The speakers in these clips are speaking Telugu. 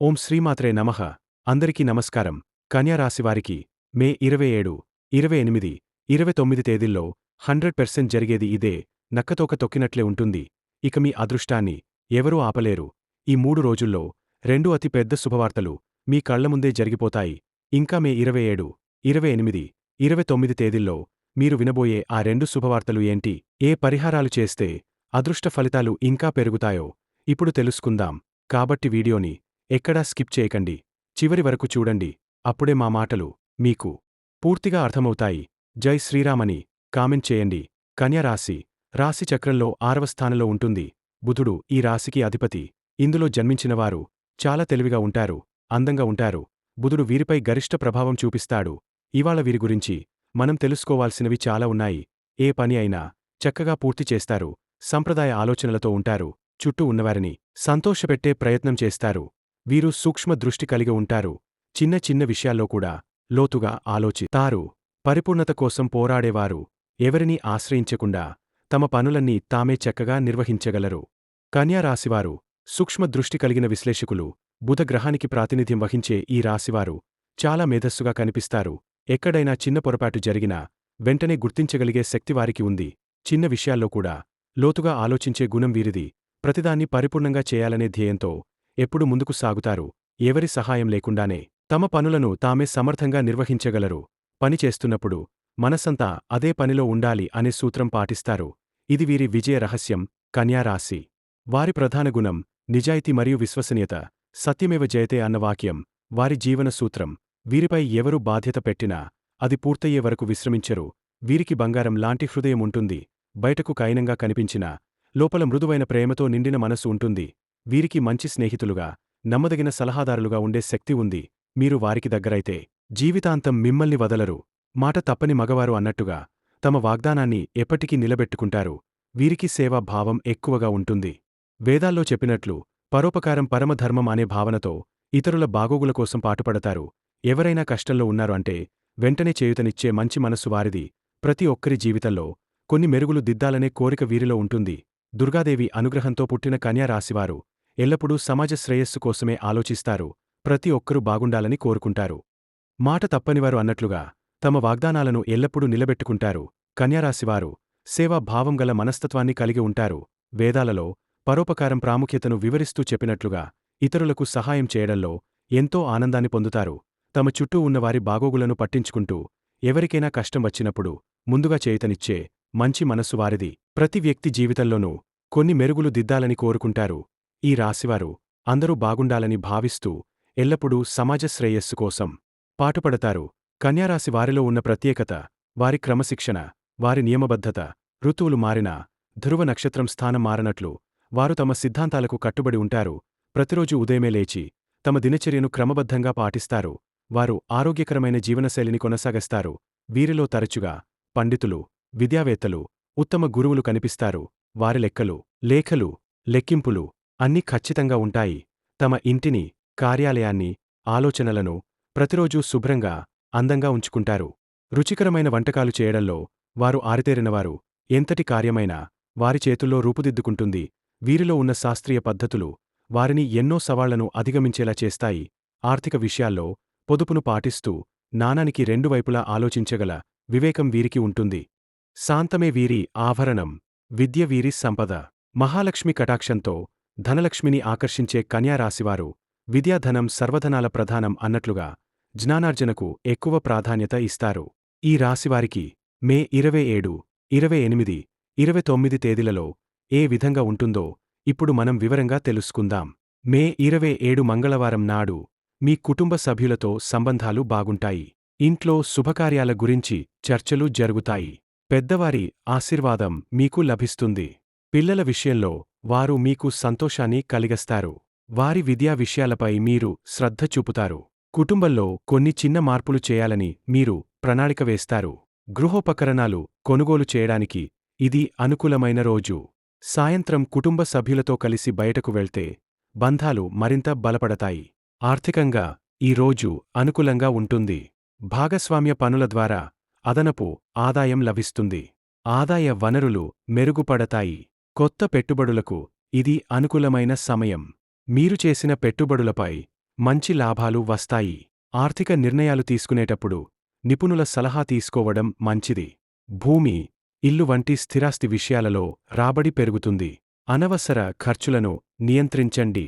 ఓం శ్రీమాత్రే నమః. అందరికీ నమస్కారం. కన్యారాశివారికి మే ఇరవై ఏడు ఇరవై ఎనిమిది ఇరవై తొమ్మిది తేదీల్లో హండ్రెడ్ పెర్సెంట్ జరిగేది ఇదే. నక్కతోక తొక్కినట్లే ఉంటుంది. ఇక మీ అదృష్టాన్ని ఎవరూ ఆపలేరు. ఈ మూడు రోజుల్లో రెండు అతి పెద్ద శుభవార్తలు మీ కళ్ళ ముందే జరిగిపోతాయి. ఇంకా మే ఇరవై ఏడు ఇరవై ఎనిమిది ఇరవై తొమ్మిది తేదీల్లో మీరు వినబోయే ఆ రెండు శుభవార్తలు ఏంటి? ఏ పరిహారాలు చేస్తే అదృష్ట ఫలితాలు ఇంకా పెరుగుతాయో ఇప్పుడు తెలుసుకుందాం. కాబట్టి వీడియోని ఎక్కడా స్కిప్ చేయకండి. చివరి వరకు చూడండి. అప్పుడే మా మాటలు మీకు పూర్తిగా అర్థమవుతాయి. జై శ్రీరామని కామెంట్ చేయండి. కన్యరాశి రాశి చక్రంలో ఆరవ స్థానంలో ఉంటుంది. బుధుడు ఈ రాశికి అధిపతి. ఇందులో జన్మించినవారు చాలా తెలివిగా ఉంటారు అందంగా ఉంటారు. బుధుడు వీరిపై గరిష్ట ప్రభావం చూపిస్తాడు. ఇవాళ వీరి గురించి మనం తెలుసుకోవాల్సినవి చాలా ఉన్నాయి. ఏ పని అయినా చక్కగా పూర్తి చేస్తారు. సంప్రదాయ ఆలోచనలతో ఉంటారు. చుట్టూ ఉన్నవారిని సంతోషపెట్టే ప్రయత్నం చేస్తారు. వీరు సూక్ష్మ దృష్టి కలిగి ఉంటారు. చిన్న చిన్న విషయాల్లో కూడా లోతుగా ఆలోచితారు పరిపూర్ణత కోసం పోరాడేవారు. ఎవరినీ ఆశ్రయించకుండా తమ పనులన్నీ తామే చక్కగా నిర్వహించగలరు. కన్యారాశివారు సూక్ష్మ దృష్టి కలిగిన విశ్లేషకులు బుధగ్రహానికి ప్రాతినిధ్యం వహించే ఈ రాశివారు చాలా మేధస్సుగా కనిపిస్తారు. ఎక్కడైనా చిన్న పొరపాటు జరిగినా వెంటనే గుర్తించగలిగే శక్తి వారికి ఉంది. చిన్న విషయాల్లో కూడా లోతుగా ఆలోచించే గుణం వీరిది. ప్రతిదాన్ని పరిపూర్ణంగా చేయాలనే ధ్యేయంతో ఎప్పుడు ముందుకు సాగుతారు ఎవరి సహాయం లేకుండానే తమ పనులను తామే సమర్థంగా నిర్వహించగలరు. పని చేస్తున్నప్పుడు మనసంతా అదే పనిలో ఉండాలి అనే సూత్రం పాటిస్తారు. ఇది వీరి విజయ రహస్యం కన్యారాశి వారి ప్రధాన గుణం నిజాయితీ మరియు విశ్వసనీయత. సత్యమేవ జయతే అన్న వాక్యం వారి జీవన సూత్రం. వీరిపై ఎవరు బాధ్యత పెట్టినా అది పూర్తయ్యే వరకు విశ్రమించరు. వీరికి బంగారం లాంటి హృదయం ఉంటుంది. బయటకు కైనంగా కనిపించినా లోపల మృదువైన ప్రేమతో నిండిన మనసు ఉంటుంది. వీరికి మంచి స్నేహితులుగా నమ్మదగిన సలహాదారులుగా ఉండే శక్తి ఉంది. మీరు వారికి దగ్గరైతే జీవితాంతం మిమ్మల్ని వదలరు. మాట తప్పని మగవారు అన్నట్టుగా తమ వాగ్దానాన్ని ఎప్పటికీ నిలబెట్టుకుంటారు. వీరికి సేవా భావం ఎక్కువగా ఉంటుంది. వేదాల్లో చెప్పినట్లు పరోపకారం పరమధర్మం అనే భావనతో ఇతరుల బాగోగుల కోసం పాటుపడతారు. ఎవరైనా కష్టంలో ఉన్నారు అంటే వెంటనే చేయుతనిచ్చే మంచి మనస్సు వారిది ప్రతి ఒక్కరి జీవితంలో కొన్ని మెరుగులు దిద్దాలనే కోరిక వీరిలో ఉంటుంది. దుర్గాదేవి అనుగ్రహంతో పుట్టిన కన్యా రాశివారు ఎల్లప్పుడూ సమాజ శ్రేయస్సు కోసమే ఆలోచిస్తారు. ప్రతి ఒక్కరూ బాగుండాలని కోరుకుంటారు. మాట తప్పనివారు అన్నట్లుగా తమ వాగ్దానాలను ఎల్లప్పుడూ నిలబెట్టుకుంటారు. కన్యారాశివారు సేవా గల మనస్తత్వాన్ని కలిగి ఉంటారు. వేదాలలో పరోపకారం ప్రాముఖ్యతను వివరిస్తూ చెప్పినట్లుగా ఇతరులకు సహాయం చేయడంలో ఎంతో ఆనందాన్ని పొందుతారు. తమ చుట్టూ ఉన్నవారి బాగోగులను పట్టించుకుంటూ ఎవరికైనా కష్టం వచ్చినప్పుడు ముందుగా చేయితనిచ్చే మంచి మనస్సు వారిది. ప్రతి వ్యక్తి జీవితంలోనూ కొన్ని మెరుగులు దిద్దాలని కోరుకుంటారు. ఈ రాశివారు అందరూ బాగుండాలని భావిస్తూ ఎల్లప్పుడూ సమాజ శ్రేయస్సు కోసం పాటుపడతారు. కన్యారాశి వారిలో ఉన్న ప్రత్యేకత వారి క్రమశిక్షణ వారి నియమబద్ధత ఋతువులు మారినా ధ్రువ నక్షత్రం స్థానం మారనట్లు వారు తమ సిద్ధాంతాలకు కట్టుబడి ఉంటారు. ప్రతిరోజు ఉదయమే లేచి తమ దినచర్యను క్రమబద్ధంగా పాటిస్తారు. వారు ఆరోగ్యకరమైన జీవనశైలిని కొనసాగిస్తారు. వీరిలో తరచుగా పండితులు విద్యావేత్తలు ఉత్తమ గురువులు కనిపిస్తారు. వారి లెక్కలు లేఖలు లెక్కింపులు అన్నీ ఖచ్చితంగా ఉంటాయి. తమ ఇంటిని కార్యాలయాన్ని ఆలోచనలను ప్రతిరోజూ శుభ్రంగా అందంగా ఉంచుకుంటారు. రుచికరమైన వంటకాలు చేయడంలో వారు ఆరితేరినవారు. ఎంతటి కార్యమైనా వారి చేతుల్లో రూపుదిద్దుకుంటుంది. వీరిలో ఉన్న శాస్త్రీయ పద్ధతులు వారిని ఎన్నో సవాళ్ళను అధిగమించేలా చేస్తాయి. ఆర్థిక విషయాల్లో పొదుపును పాటిస్తూ నాణానికి రెండు వైపులా ఆలోచించగల వివేకం వీరికి ఉంటుంది. శాంతమే వీరి ఆభరణం. విద్య వీరి సంపద. మహాలక్ష్మి కటాక్షంతో ధనలక్ష్మిని ఆకర్షించే కన్యారాశివారు విద్యాధనం సర్వధనాల ప్రధానం అన్నట్లుగా జ్ఞానార్జనకు ఎక్కువ ప్రాధాన్యత ఇస్తారు. ఈ రాశివారికి మే ఇరవై ఏడు ఇరవై ఎనిమిది ఇరవై తొమ్మిది తేదీలలో ఏ విధంగా ఉంటుందో ఇప్పుడు మనం వివరంగా తెలుసుకుందాం. మే ఇరవై ఏడు మంగళవారం నాడు మీ కుటుంబ సభ్యులతో సంబంధాలు బాగుంటాయి. ఇంట్లో శుభకార్యాల గురించి చర్చలు జరుగుతాయి. పెద్దవారి ఆశీర్వాదం మీకు లభిస్తుంది. పిల్లల విషయంలో వారు మీకు సంతోషాన్ని కలిగస్తారు. వారి విద్యా విషయాలపై మీరు శ్రద్ధ చూపుతారు. కుటుంబంలో కొన్ని చిన్న మార్పులు చేయాలని మీరు ప్రణాళిక వేస్తారు. గృహోపకరణాలు కొనుగోలు చేయడానికి ఇది అనుకూలమైన రోజు. సాయంత్రం కుటుంబ సభ్యులతో కలిసి బయటకు వెళ్తే బంధాలు మరింత బలపడతాయి. ఆర్థికంగా ఈ రోజు అనుకూలంగా ఉంటుంది. భాగస్వామ్య పనుల ద్వారా అదనపు ఆదాయం లభిస్తుంది. ఆదాయ వనరులు మెరుగుపడతాయి. కొత్త పెట్టుబడులకు ఇది అనుకూలమైన సమయం. మీరు చేసిన పెట్టుబడులపై మంచి లాభాలు వస్తాయి. ఆర్థిక నిర్ణయాలు తీసుకునేటప్పుడు నిపుణుల సలహా తీసుకోవడం మంచిది. భూమి ఇల్లు వంటి స్థిరాస్తి విషయాలలో రాబడి పెరుగుతుంది. అనవసర ఖర్చులను నియంత్రించండి.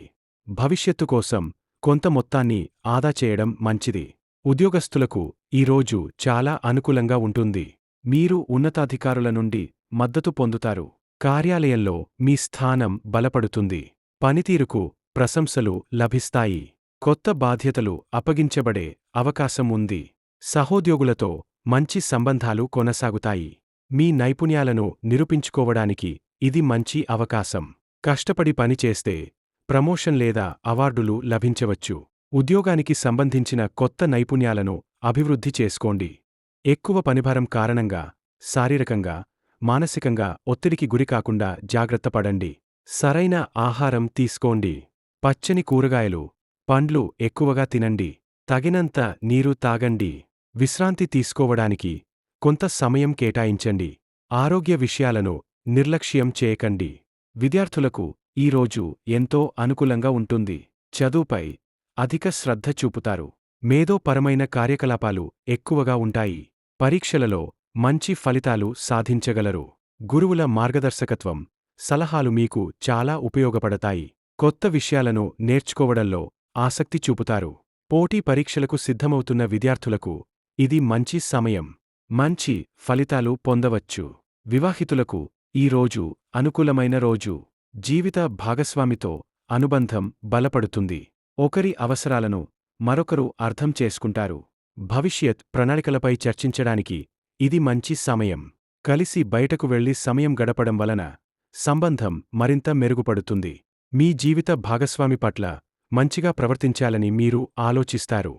భవిష్యత్తు కోసం కొంత మొత్తాన్ని ఆదా చేయడం మంచిది. ఉద్యోగస్తులకు ఈరోజు చాలా అనుకూలంగా ఉంటుంది. మీరు ఉన్నతాధికారుల నుండి మద్దతు పొందుతారు. కార్యాలయంలో మీ స్థానం బలపడుతుంది. పనితీరుకు ప్రశంసలు లభిస్తాయి. కొత్త బాధ్యతలు అప్పగించబడే అవకాశం ఉంది. సహోద్యోగులతో మంచి సంబంధాలు కొనసాగుతాయి. మీ నైపుణ్యాలను నిరూపించుకోవడానికి ఇది మంచి అవకాశం. కష్టపడి పనిచేస్తే ప్రమోషన్ లేదా అవార్డులు లభించవచ్చు. ఉద్యోగానికి సంబంధించిన కొత్త నైపుణ్యాలను అభివృద్ధి చేసుకోండి. ఎక్కువ పనిభారం కారణంగా శారీరకంగా మానసికంగా ఒత్తిడికి గురికాకుండా జాగ్రత్తపడండి సరైన ఆహారం తీసుకోండి. పచ్చని కూరగాయలు పండ్లు ఎక్కువగా తినండి. తగినంత నీరు తాగండి. విశ్రాంతి తీసుకోవడానికి కొంత సమయం కేటాయించండి. ఆరోగ్య విషయాలను నిర్లక్ష్యం చేయకండి. విద్యార్థులకు ఈరోజు ఎంతో అనుకూలంగా ఉంటుంది. చదువుపై అధిక శ్రద్ధ చూపుతారు. మేధోపరమైన కార్యకలాపాలు ఎక్కువగా ఉంటాయి. పరీక్షలలో మంచి ఫలితాలు సాధించగలరు. గురువుల మార్గదర్శకత్వం సలహాలు మీకు చాలా ఉపయోగపడతాయి. కొత్త విషయాలను నేర్చుకోవడంలో ఆసక్తి చూపుతారు. పోటీ పరీక్షలకు సిద్ధమవుతున్న విద్యార్థులకు ఇది మంచి సమయం. మంచి ఫలితాలు పొందవచ్చు. వివాహితులకు ఈ రోజు అనుకూలమైన రోజు. జీవిత భాగస్వామితో అనుబంధం బలపడుతుంది. ఒకరి అవసరాలను మరొకరు అర్థం చేసుకుంటారు. భవిష్యత్ ప్రణాళికలపై చర్చించడానికి ఇది మంచి సమయం. కలిసి బయటకు వెళ్ళి సమయం గడపడం వలన సంబంధం మరింత మెరుగుపడుతుంది. మీ జీవిత భాగస్వామి పట్ల మంచిగా ప్రవర్తించాలని మీరు ఆలోచిస్తారు.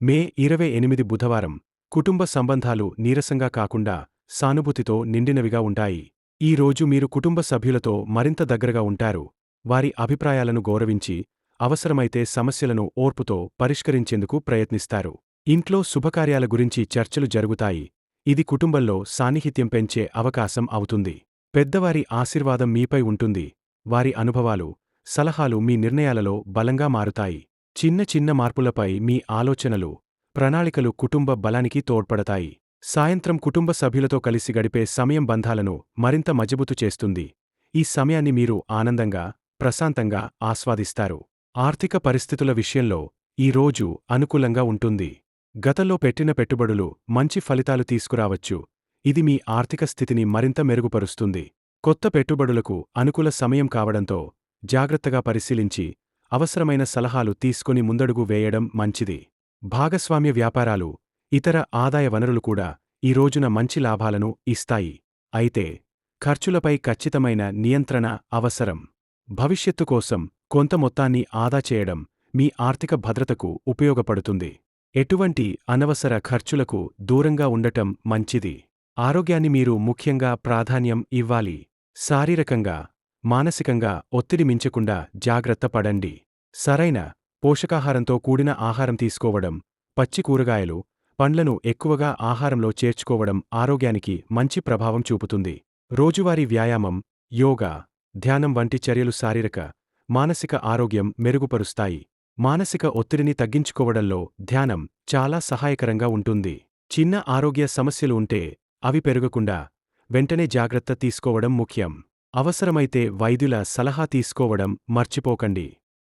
మే ఇరవై ఎనిమిది బుధవారం కుటుంబ సంబంధాలు నీరసంగా కాకుండా సానుభూతితో నిండినవిగా ఉంటాయి. ఈ రోజు మీరు కుటుంబ సభ్యులతో మరింత దగ్గరగా ఉంటారు. వారి అభిప్రాయాలను గౌరవించి అవసరమైతే సమస్యలను ఓర్పుతో పరిష్కరించేందుకు ప్రయత్నిస్తారు. ఇంట్లో శుభకార్యాల గురించి చర్చలు జరుగుతాయి. ఇది కుటుంబంలో సాన్నిహిత్యం పెంచే అవకాశం అవుతుంది. పెద్దవారి ఆశీర్వాదం మీపై ఉంటుంది. వారి అనుభవాలు సలహాలు మీ నిర్ణయాలలో బలంగా మారుతాయి. చిన్న చిన్న మార్పులపై మీ ఆలోచనలు ప్రణాళికలు కుటుంబ బలానికి తోడ్పడతాయి. సాయంత్రం కుటుంబ సభ్యులతో కలిసి గడిపే సమయం బంధాలను మరింత మజబూతు చేస్తుంది. ఈ సమయాన్ని మీరు ఆనందంగా ప్రశాంతంగా ఆస్వాదిస్తారు. ఆర్థిక పరిస్థితుల విషయంలో ఈ రోజు అనుకూలంగా ఉంటుంది. గతంలో పెట్టిన పెట్టుబడులు మంచి ఫలితాలు తీసుకురావచ్చు. ఇది మీ ఆర్థిక స్థితిని మరింత మెరుగుపరుస్తుంది. కొత్త పెట్టుబడులకు అనుకూల సమయం కావడంతో జాగ్రత్తగా పరిశీలించి అవసరమైన సలహాలు తీసుకుని ముందడుగు వేయడం మంచిది. భాగస్వామ్య వ్యాపారాలు ఇతర ఆదాయ వనరులు కూడా ఈ రోజున మంచి లాభాలను ఇస్తాయి. అయితే ఖర్చులపై ఖచ్చితమైన నియంత్రణ అవసరం. భవిష్యత్తు కోసం కొంత మొత్తాన్ని ఆదా చేయడం మీ ఆర్థిక భద్రతకు ఉపయోగపడుతుంది. ఎటువంటి అనవసర ఖర్చులకు దూరంగా ఉండటం మంచిది. ఆరోగ్యాన్ని మీరు ముఖ్యంగా ప్రాధాన్యం ఇవ్వాలి. శారీరకంగా మానసికంగా ఒత్తిడి మించకుండా జాగ్రత్త పడండి. సరైన పోషకాహారంతో కూడిన ఆహారం తీసుకోవడం పచ్చి కూరగాయలు పండ్లను ఎక్కువగా ఆహారంలో చేర్చుకోవడం ఆరోగ్యానికి మంచి ప్రభావం చూపుతుంది. రోజువారీ వ్యాయామం యోగా ధ్యానం వంటి చర్యలు శారీరక మానసిక ఆరోగ్యం మెరుగుపరుస్తాయి. మానసిక ఒత్తిడిని తగ్గించుకోవడంలో ధ్యానం చాలా సహాయకరంగా ఉంటుంది. చిన్న ఆరోగ్య సమస్యలు ఉంటే అవి పెరగకుండా వెంటనే జాగ్రత్త తీసుకోవడం ముఖ్యం. అవసరమైతే వైద్యుల సలహా తీసుకోవడం మర్చిపోకండి.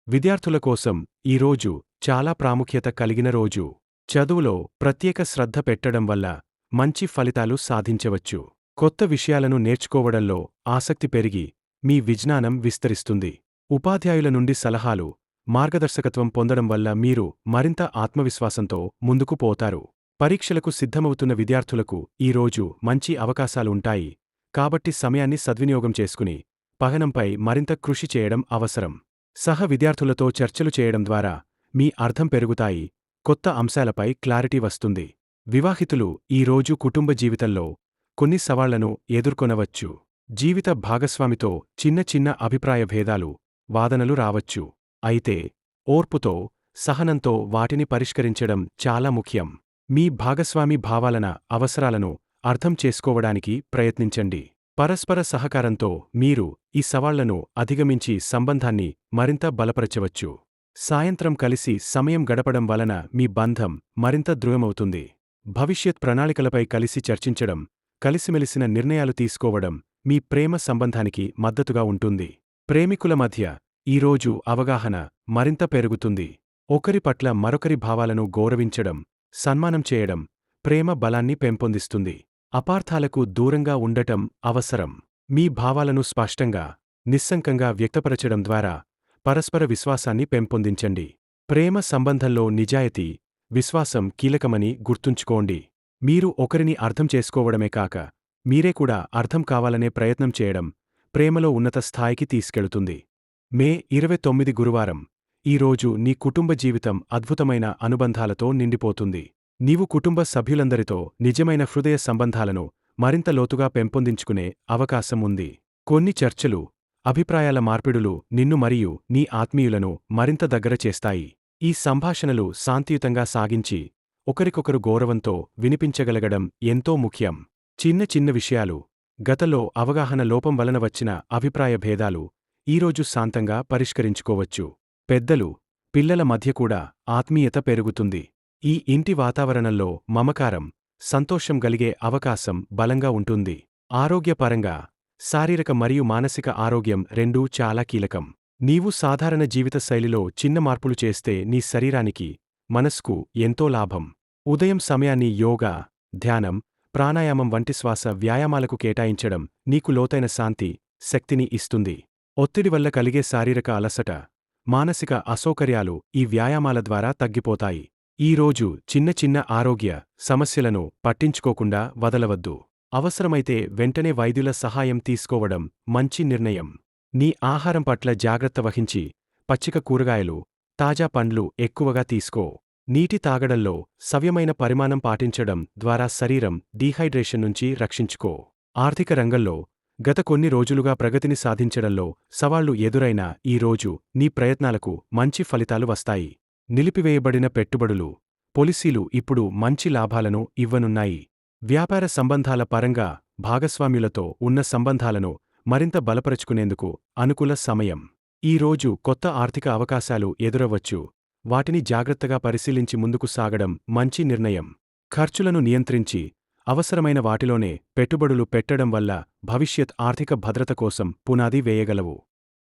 విద్యార్థుల కోసం ఈ రోజు చాలా ప్రాముఖ్యత కలిగిన రోజు. చదువులో ప్రత్యేక శ్రద్ధ పెట్టడం వల్ల మంచి ఫలితాలు సాధించవచ్చు. కొత్త విషయాలను నేర్చుకోవడంలో ఆసక్తి పెరిగి మీ విజ్ఞానం విస్తరిస్తుంది. ఉపాధ్యాయుల నుండి సలహాలు మార్గదర్శకత్వం పొందడం వల్ల మీరు మరింత ఆత్మవిశ్వాసంతో ముందుకు పోతారు. పరీక్షలకు సిద్ధమవుతున్న విద్యార్థులకు ఈ రోజు మంచి అవకాశాలుంటాయి కాబట్టి సమయాన్ని సద్వినియోగం చేసుకుని పహనంపై మరింత కృషి చేయడం అవసరం. సహ విద్యార్థులతో చర్చలు చేయడం ద్వారా మీ అర్థం పెరుగుతాయి. కొత్త అంశాలపై క్లారిటీ వస్తుంది. వివాహితులు ఈ రోజు కుటుంబ జీవితంలో కొన్ని సవాళ్ళను ఎదుర్కొనవచ్చు. జీవిత భాగస్వామితో చిన్న చిన్న అభిప్రాయ భేదాలు వాదనలు రావచ్చు. అయితే ఓర్పుతో సహనంతో వాటిని పరిష్కరించడం చాలా ముఖ్యం. మీ భాగస్వామి భావాలన అవసరాలను అర్థం చేసుకోవడానికి ప్రయత్నించండి. పరస్పర సహకారంతో మీరు ఈ సవాళ్ళను అధిగమించి సంబంధాన్ని మరింత బలపరచవచ్చు. సాయంత్రం కలిసి సమయం గడపడం వలన మీ బంధం మరింత దృఢమవుతుంది. భవిష్యత్ ప్రణాళికలపై కలిసి చర్చించడం కలిసిమెలిసిన నిర్ణయాలు తీసుకోవడం మీ ప్రేమ సంబంధానికి మద్దతుగా ఉంటుంది. ప్రేమికుల మధ్య ఈరోజు అవగాహన మరింత పెరుగుతుంది. ఒకరి పట్ల మరొకరి భావాలను గౌరవించడం సన్మానం చేయడం ప్రేమ బలాన్ని పెంపొందిస్తుంది. అపార్థాలకు దూరంగా ఉండటం అవసరం. మీ భావాలను స్పష్టంగా నిస్సంకంగా వ్యక్తపరచడం ద్వారా పరస్పర విశ్వాసాన్ని పెంపొందించండి. ప్రేమ సంబంధంలో నిజాయితీ విశ్వాసం కీలకమని గుర్తుంచుకోండి. మీరు ఒకరిని అర్థం చేసుకోవడమే కాక మీరే కూడా అర్థం కావాలనే ప్రయత్నం చేయడం ప్రేమలో ఉన్నత స్థాయికి తీసుకెళుతుంది. మే ఇరవై తొమ్మిది గురువారం. ఈరోజు నీ కుటుంబ జీవితం అద్భుతమైన అనుబంధాలతో నిండిపోతుంది. నీవు కుటుంబ సభ్యులందరితో నిజమైన హృదయ సంబంధాలను మరింత లోతుగా పెంపొందించుకునే అవకాశం ఉంది. కొన్ని చర్చలు అభిప్రాయాల మార్పిడులు నిన్ను మరియు నీ ఆత్మీయులను మరింత దగ్గర చేస్తాయి. ఈ సంభాషణలు శాంతియుతంగా సాగించి ఒకరికొకరు గౌరవంతో వినిపించగలగడం ఎంతో ముఖ్యం. చిన్న చిన్న విషయాలు గతలో అవగాహన లోపం వలన వచ్చిన అభిప్రాయ భేదాలు ఈరోజు శాంతంగా పరిష్కరించుకోవచ్చు. పెద్దలు పిల్లల మధ్య కూడా ఆత్మీయత పెరుగుతుంది. ఈ ఇంటి వాతావరణంలో మమకారం సంతోషం గలిగే అవకాశం బలంగా ఉంటుంది. ఆరోగ్యపరంగా శారీరక మరియు మానసిక ఆరోగ్యం రెండూ చాలా కీలకం. నీవు సాధారణ జీవిత శైలిలో చిన్న మార్పులు చేస్తే నీ శరీరానికి మనస్కు ఎంతో లాభం. ఉదయం సమయాన్ని యోగా ధ్యానం ప్రాణాయామం వంటి శ్వాస వ్యాయామాలకు కేటాయించడం నీకు లోతైన శాంతి శక్తిని ఇస్తుంది. ఒత్తిడి వల్ల కలిగే శారీరక అలసట మానసిక అసౌకర్యాలు ఈ వ్యాయామాల ద్వారా తగ్గిపోతాయి. ఈరోజు చిన్న చిన్న ఆరోగ్య సమస్యలను పట్టించుకోకుండా వదలవద్దు. అవసరమైతే వెంటనే వైద్యుల సహాయం తీసుకోవడం మంచి నిర్ణయం. నీ ఆహారం పట్ల జాగ్రత్త వహించి పచ్చిక కూరగాయలు తాజా పండ్లు ఎక్కువగా తీసుకో. నీటి తాగడంలో సవ్యమైన పరిమాణం పాటించడం ద్వారా శరీరం డీహైడ్రేషన్ నుంచి రక్షించుకో. ఆర్థిక రంగంలో గత కొన్ని రోజులుగా ప్రగతిని సాధించడంలో సవాళ్ళు ఎదురైనా ఈ రోజు నీ ప్రయత్నాలకు మంచి ఫలితాలు వస్తాయి. నిలిపివేయబడిన పెట్టుబడులు పొలిసీలు ఇప్పుడు మంచి లాభాలను ఇవ్వనున్నాయి. వ్యాపార సంబంధాల పరంగా భాగస్వామ్యులతో ఉన్న సంబంధాలను మరింత బలపరుచుకునేందుకు అనుకూల సమయం. ఈ రోజు కొత్త ఆర్థిక అవకాశాలు ఎదురవచ్చు. వాటిని జాగ్రత్తగా పరిశీలించి ముందుకు సాగడం మంచి నిర్ణయం. ఖర్చులను నియంత్రించి అవసరమైన వాటిలోనే పెట్టుబడులు పెట్టడం వల్ల భవిష్యత్ ఆర్థిక భద్రత కోసం పునాది వేయగలవు.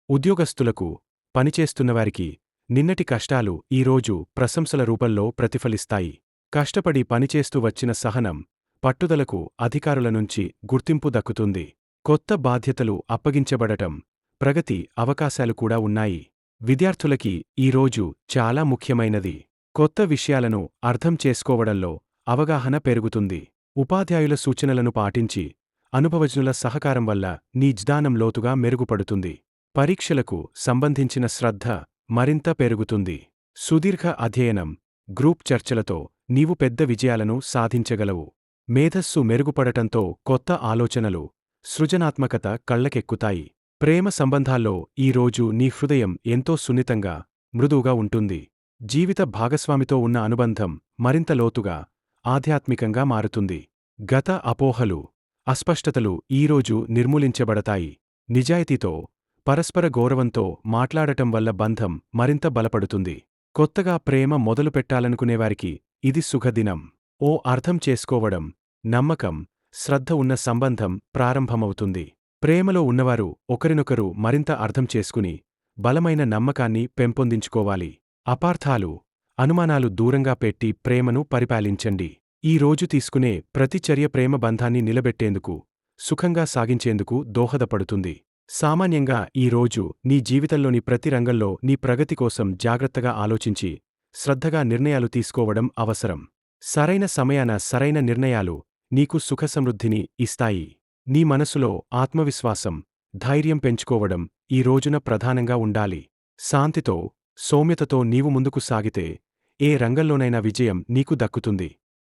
ఉద్యోగస్తులకు పనిచేస్తున్నవారికి నిన్నటి కష్టాలు ఈరోజు ప్రశంసల రూపంలో ప్రతిఫలిస్తాయి. కష్టపడి పనిచేస్తూ వచ్చిన సహనం పట్టుదలకు అధికారుల నుంచి గుర్తింపు దక్కుతుంది. కొత్త బాధ్యతలు అప్పగించబడటం ప్రగతి అవకాశాలు కూడా ఉన్నాయి. విద్యార్థులకి ఈరోజు చాలా ముఖ్యమైనది. కొత్త విషయాలను అర్థం చేసుకోవడంలో అవగాహన పెరుగుతుంది. ఉపాధ్యాయుల సూచనలను పాటించి అనుభవజ్ఞుల సహకారం వల్ల నీ జ్ఞానం లోతుగా మెరుగుపడుతుంది. పరీక్షలకు సంబంధించిన శ్రద్ధ మరింత పెరుగుతుంది. సుదీర్ఘ అధ్యయనం గ్రూప్ చర్చలతో నీవు పెద్ద విజయాలను సాధించగలవు. మేధస్సు మెరుగుపడటంతో కొత్త ఆలోచనలు సృజనాత్మకత కళ్ళకెక్కుతాయి. ప్రేమ సంబంధాల్లో ఈరోజు నీ హృదయం ఎంతో సున్నితంగా మృదువుగా ఉంటుంది. జీవిత భాగస్వామితో ఉన్న అనుబంధం మరింత లోతుగా ఆధ్యాత్మికంగా మారుతుంది. గత అపోహలు అస్పష్టతలు ఈరోజు నిర్మూలించబడతాయి. నిజాయితీతో పరస్పర గౌరవంతో మాట్లాడటం వల్ల బంధం మరింత బలపడుతుంది. కొత్తగా ప్రేమ మొదలుపెట్టాలనుకునేవారికి ఇది సుఖదినం. ఓ అర్థం చేసుకోవడం నమ్మకం శ్రద్ధ ఉన్న సంబంధం ప్రారంభమవుతుంది. ప్రేమలో ఉన్నవారు ఒకరినొకరు మరింత అర్థం చేసుకుని బలమైన నమ్మకాన్ని పెంపొందించుకోవాలి. అపార్థాలు అనుమానాలు దూరంగా పెట్టి ప్రేమను పరిపాలించండి. ఈ రోజు తీసుకునే ప్రతి చర్య ప్రేమ బంధాన్ని నిలబెట్టేందుకు సుఖంగా సాగించేందుకు దోహదపడుతుంది. సామాన్యంగా ఈ రోజు నీ జీవితంలోని ప్రతి రంగంలో నీ ప్రగతి కోసం జాగ్రత్తగా ఆలోచించి శ్రద్ధగా నిర్ణయాలు తీసుకోవడం అవసరం. సరైన సమయాన సరైన నిర్ణయాలు నీకు సుఖసమృద్ధిని ఇస్తాయి. నీ మనసులో ఆత్మవిశ్వాసం ధైర్యం పెంచుకోవడం ఈ రోజున ప్రధానంగా ఉండాలి. శాంతితో సౌమ్యతతో నీవు ముందుకు సాగితే ఏ రంగంలోనైనా విజయం నీకు దక్కుతుంది.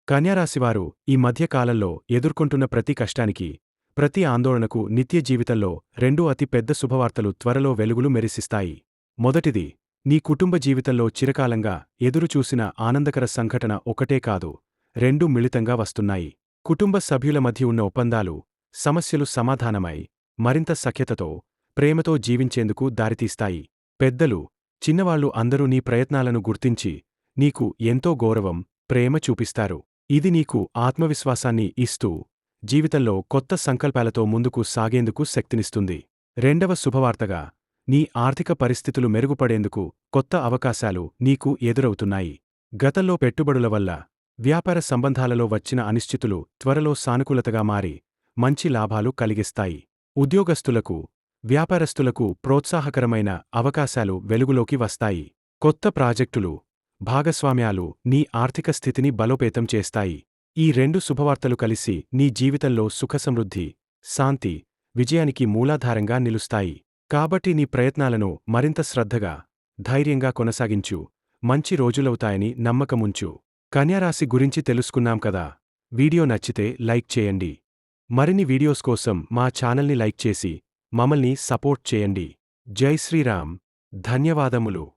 కన్యారాశివారు ఈ మధ్యకాలంలో ఎదుర్కొంటున్న ప్రతి కష్టానికి ప్రతి ఆందోళనకు నిత్య జీవితంలో రెండు అతి పెద్ద శుభవార్తలు త్వరలో వెలుగులు మెరిసిస్తాయి. మొదటిది నీ కుటుంబ జీవితంలో చిరకాలంగా ఎదురుచూసిన ఆనందకర సంఘటన ఒకటే కాదు రెండు మిళితంగా వస్తున్నాయి. కుటుంబ సభ్యుల మధ్య ఉన్న ఒప్పందాలు సమస్యలు సమాధానమై మరింత సఖ్యతతో ప్రేమతో జీవించేందుకు దారితీస్తాయి. పెద్దలు చిన్నవాళ్ళు అందరూ నీ ప్రయత్నాలను గుర్తించి నీకు ఎంతో గౌరవం ప్రేమ చూపిస్తారు. ఇది నీకు ఆత్మవిశ్వాసాన్ని ఇస్తూ జీవితంలో కొత్త సంకల్పాలతో ముందుకు సాగేందుకు శక్తినిస్తుంది. రెండవ శుభవార్తగా నీ ఆర్థిక పరిస్థితులు మెరుగుపడేందుకు కొత్త అవకాశాలు నీకు ఎదురవుతున్నాయి. గతంలో పెట్టుబడుల వల్ల వ్యాపార సంబంధాలలో వచ్చిన అనిశ్చితులు త్వరలో సానుకూలతగా మారి మంచి లాభాలు కలిగిస్తాయి. ఉద్యోగస్తులకు వ్యాపారస్తులకు ప్రోత్సాహకరమైన అవకాశాలు వెలుగులోకి వస్తాయి. కొత్త ప్రాజెక్టులు భాగస్వామ్యాలు నీ ఆర్థిక స్థితిని బలోపేతం చేస్తాయి. ఈ రెండు శుభవార్తలు కలిసి నీ జీవితంలో సుఖసమృద్ధి శాంతి విజయానికి మూలాధారంగా నిలుస్తాయి. కాబట్టి నీ ప్రయత్నాలను మరింత శ్రద్ధగా ధైర్యంగా కొనసాగించు. మంచి రోజులవుతాయని నమ్మకముంచు. కన్యారాశి గురించి తెలుసుకున్నాం కదా? వీడియో నచ్చితే లైక్ చేయండి. మరిన్ని వీడియోస్ కోసం మా ఛానల్ని లైక్ చేసి మమ్మల్ని సపోర్ట్ చేయండి. జై శ్రీరామ్. ధన్యవాదములు.